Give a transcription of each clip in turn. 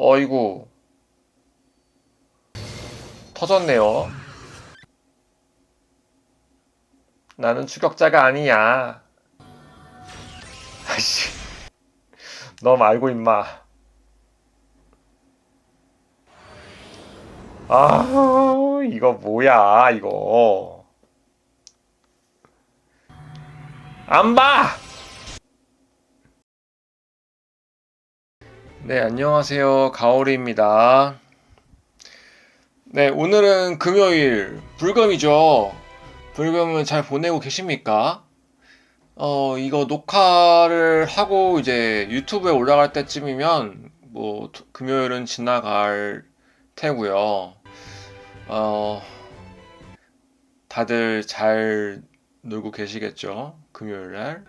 어이구. 터졌네요. 나는 추격자가 아니야. 아씨. 너 말고 임마. 아, 이거 뭐야, 이거. 안 봐! 네, 안녕하세요. 가오리입니다. 네, 오늘은 금요일, 불금이죠. 불금은 잘 보내고 계십니까? 어, 이거 녹화를 하고 이제 유튜브에 올라갈 때쯤이면 뭐 토- 금요일은 지나갈 테고요. 어, 다들 잘 놀고 계시겠죠? 금요일 날.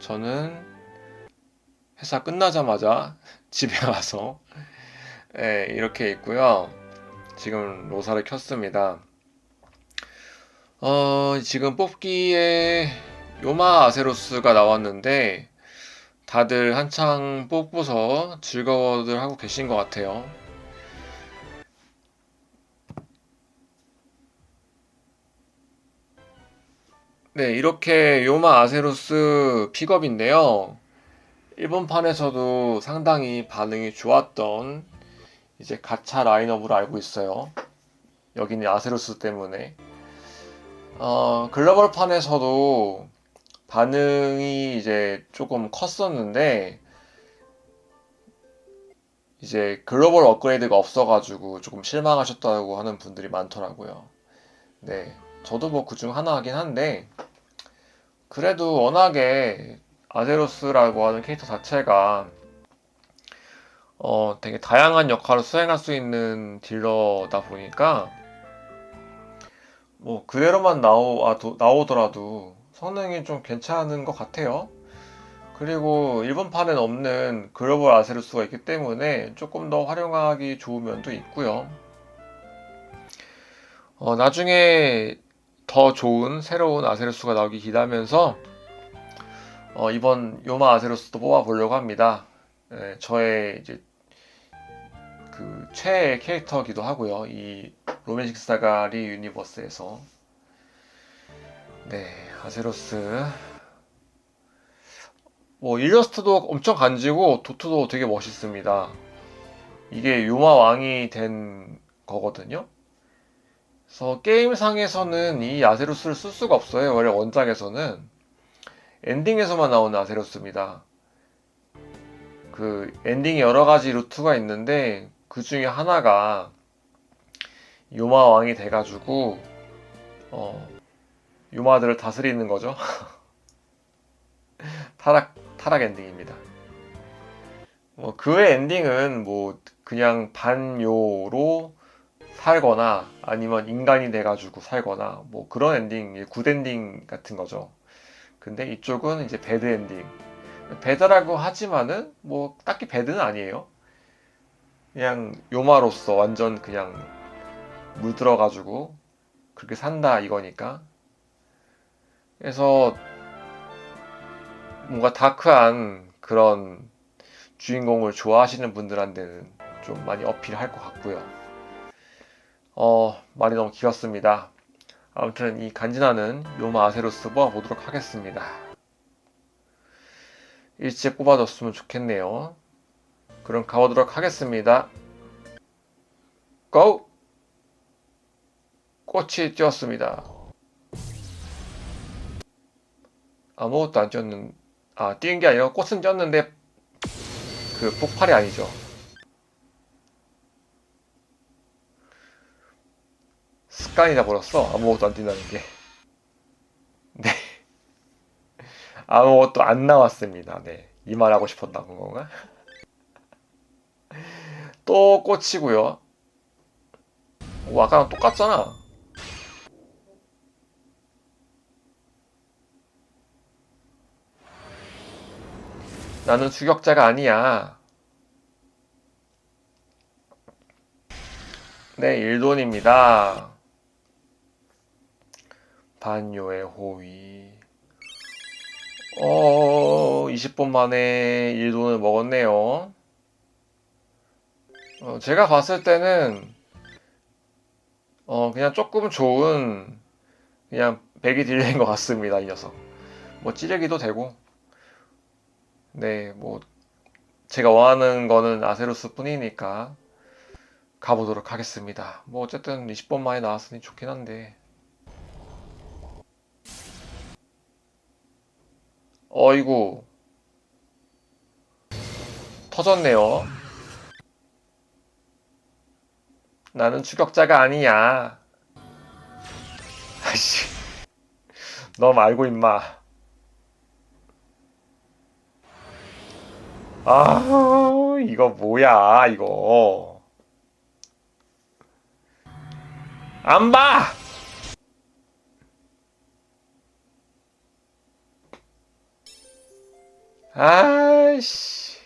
저는 회사 끝나자마자 집에 와서 예, 이렇게 있고요. 지금 로사를 켰습니다. 어, 지금 뽑기에 요마 아세로스가 나왔는데 다들 한창 뽑고서 즐거워들 하고 계신 것 같아요. 네, 이렇게 요마 아세로스 픽업인데요. 일본판에서도 상당히 반응이 좋았던 이제 가차 라인업으로 알고 있어요. 여기는 아세로스 때문에. 어, 글로벌판에서도 반응이 이제 조금 컸었는데, 이제 글로벌 업그레이드가 없어가지고 조금 실망하셨다고 하는 분들이 많더라고요. 네. 저도 뭐 그중 하나이긴 한데, 그래도 워낙에 아제로스라고 하는 캐릭터 자체가 어, 되게 다양한 역할을 수행할 수 있는 딜러다 보니까 뭐 그대로만 나오, 아, 도- 나오더라도 성능이 좀 괜찮은 것 같아요. 그리고 일본판엔 없는 글로벌 아세로스가 있기 때문에 조금 더 활용하기 좋은 면도 있고요. 어, 나중에 더 좋은 새로운 아세로스가 나오기 기대하면서 어, 이번 요마 아세로스도 뽑아보려고 합니다. 예, 저의 이제 그 최애 캐릭터기도 하고요. 이 로맨식 사가 리 유니버스에서 네 아세로스 뭐 일러스트도 엄청 간지고 도트도 되게 멋있습니다. 이게 요마 왕이 된 거거든요. 그래서 게임상에서는 이 아세로스를 쓸 수가 없어요. 원래 원작에서는 엔딩에서만 나오는 아세로스입니다. 그 엔딩에 여러 가지 루트가 있는데 그 중에 하나가 요마 왕이 돼가지고 어, 요마들을 다스리는 거죠. 타락 타락 엔딩입니다. 뭐 그의 엔딩은 뭐 그냥 반요로 살거나 아니면 인간이 돼가지고 살거나 뭐 그런 엔딩 굿 엔딩 같은 거죠. 근데 이쪽은 이제 배드 엔딩. 배드라고 하지만은 뭐 딱히 배드는 아니에요. 그냥 요마로서 완전 그냥 물들어가지고 그렇게 산다 이거니까. 그래서 뭔가 다크한 그런 주인공을 좋아하시는 분들한테는 좀 많이 어필할 것 같고요. 어, 말이 너무 길었습니다. 아무튼 이 간지나는 요마 아세로스 뽑아보도록 하겠습니다. 일찍 뽑아줬으면 좋겠네요. 그럼 가보도록 하겠습니다. 고! 꽃이 띄었습니다. 아무것도 안 띄었는, 아, 띄은 게 아니라 꽃은 띄었는데 그 폭발이 아니죠. 습관이 다 버렸어. 아무것도 안 뛴다는 게. 네. 아무것도 안 나왔습니다. 네. 이 말 하고 싶었다는 건가? 또 꽂히고요. 오, 아까랑 똑같잖아. 나는 추격자가 아니야. 네, 일돈입니다. 반요의 호위. 어, 20분 만에 일돈을 먹었네요. 어, 제가 봤을 때는 어, 그냥 조금 좋은 그냥 백이 딜레인 것 같습니다, 이 녀석. 뭐 찌르기도 되고, 네, 뭐 제가 원하는 거는 아세로스 뿐이니까 가보도록 하겠습니다. 뭐 어쨌든 20번 만에 나왔으니 좋긴 한데. 어이구 터졌네요. 나는 추격자가 아니야. 아씨, 너 말고 임마. 아, 이거 뭐야, 이거. 안 봐! 아이씨.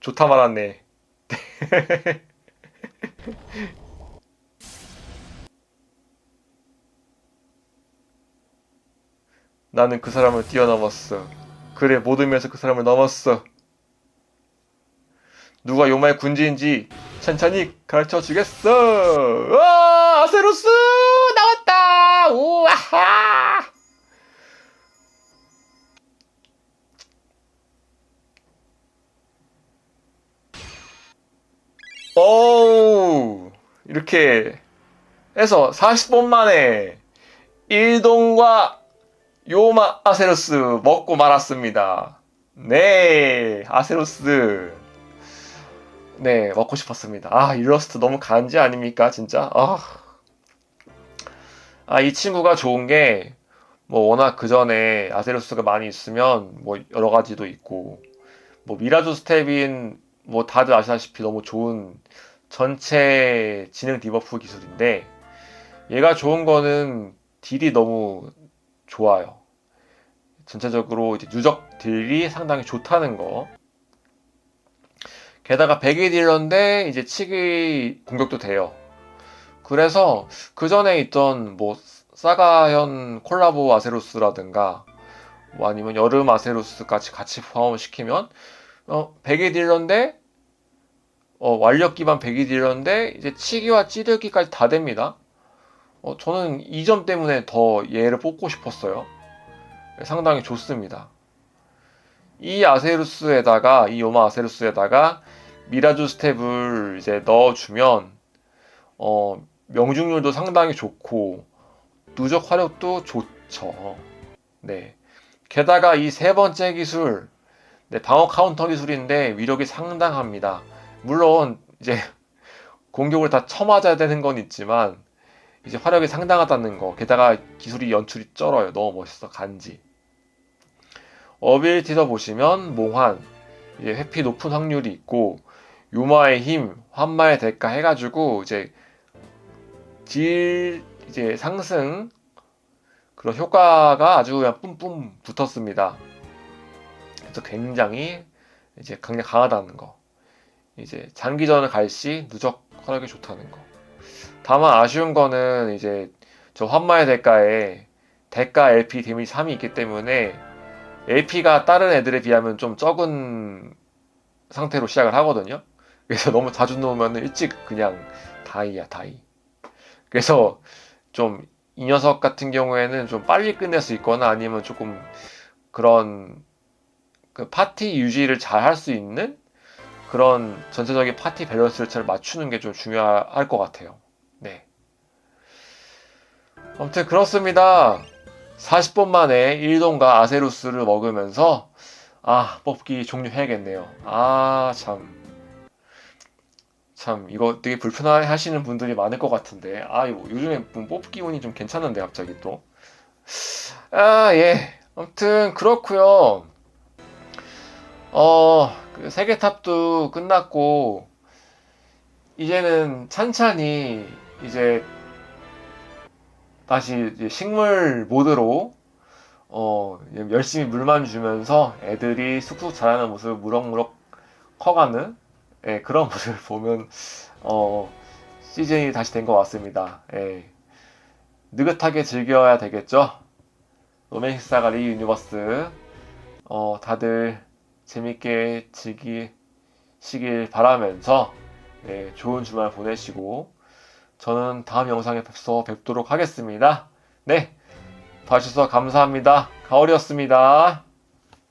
좋다 말았네. 나는 그 사람을 뛰어넘었어. 그래, 모든 면에서 그 사람을 넘었어. 누가 요마의 군지인지 천천히 가르쳐 주겠어. 와, 아세로스 오, 이렇게 해서 40분 만에 일동과 요마 아세로스 먹고 말았습니다. 네, 아세로스. 네, 먹고 싶었습니다. 아, 일러스트 너무 간지 아닙니까, 진짜? 아, 아, 이 친구가 좋은 게, 뭐, 워낙 그 전에 아세로스가 많이 있으면, 뭐, 여러 가지도 있고, 뭐, 미라조 스텝인, 뭐, 다들 아시다시피 너무 좋은 전체 지능 디버프 기술인데, 얘가 좋은 거는 딜이 너무 좋아요. 전체적으로 이제 누적 딜이 상당히 좋다는 거. 게다가 백이 딜러인데 이제 치기 공격도 돼요. 그래서 그 전에 있던 뭐 사가현 콜라보 아세로스라든가 뭐 아니면 여름 아세로스까지 같이 포함을 시키면 어 백이 딜러인데 어 완력 기반 백이 딜러인데 이제 치기와 찌르기까지 다 됩니다. 어 저는 이 점 때문에 더 얘를 뽑고 싶었어요. 상당히 좋습니다. 이 아세루스에다가 이 요마 아세루스에다가 미라주 스텝을 이제 넣어주면 어, 명중률도 상당히 좋고 누적 화력도 좋죠. 네. 게다가 이 세 번째 기술 네, 방어 카운터 기술인데 위력이 상당합니다. 물론 이제 공격을 다 쳐맞아야 되는 건 있지만 이제 화력이 상당하다는 거. 게다가 기술이 연출이 쩔어요. 너무 멋있어. 간지. 어빌티서 보시면 몽환 이제 회피 높은 확률이 있고 요마의 힘, 환마의 대가 해가지고 이제 딜 이제 상승 그런 효과가 아주 그냥 뿜뿜 붙었습니다. 그래서 굉장히 이제 강력 강하다는 거. 이제 장기전을 갈 시 누적 화력이 좋다는 거. 다만 아쉬운 거는 이제 저 환마의 대가에 대가 LP 데미지 3이 있기 때문에 LP가 다른 애들에 비하면 좀 적은 상태로 시작을 하거든요. 그래서 너무 자주 놓으면 일찍 그냥 다이야 다이. 그래서 좀 이 녀석 같은 경우에는 좀 빨리 끝낼 수 있거나 아니면 조금 그런 그 파티 유지를 잘 할 수 있는 그런 전체적인 파티 밸런스를 잘 맞추는 게 좀 중요할 것 같아요. 네. 아무튼 그렇습니다. 40분 만에 일동과 아세루스를 먹으면서 아 뽑기 종료해야겠네요. 아 참. 참 이거 되게 불편해 하시는 분들이 많을 것 같은데 아 요즘에 뽑기 운이 좀 괜찮은데 갑자기 또 아 예 아무튼 그렇고요 어 그 세계탑도 끝났고 이제는 찬찬히 이제 다시 식물 모드로 어, 열심히 물만 주면서 애들이 쑥쑥 자라는 모습을 무럭무럭 커가는 예, 그런 모습을 보면 어, 시즌이 다시 된 것 같습니다. 예. 느긋하게 즐겨야 되겠죠? 로맨식사가리 유니버스 어, 다들 재밌게 즐기시길 바라면서 네, 좋은 주말 보내시고 저는 다음 영상에서 뵙도록 하겠습니다. 네, 봐주셔서 감사합니다. 가을이었습니다.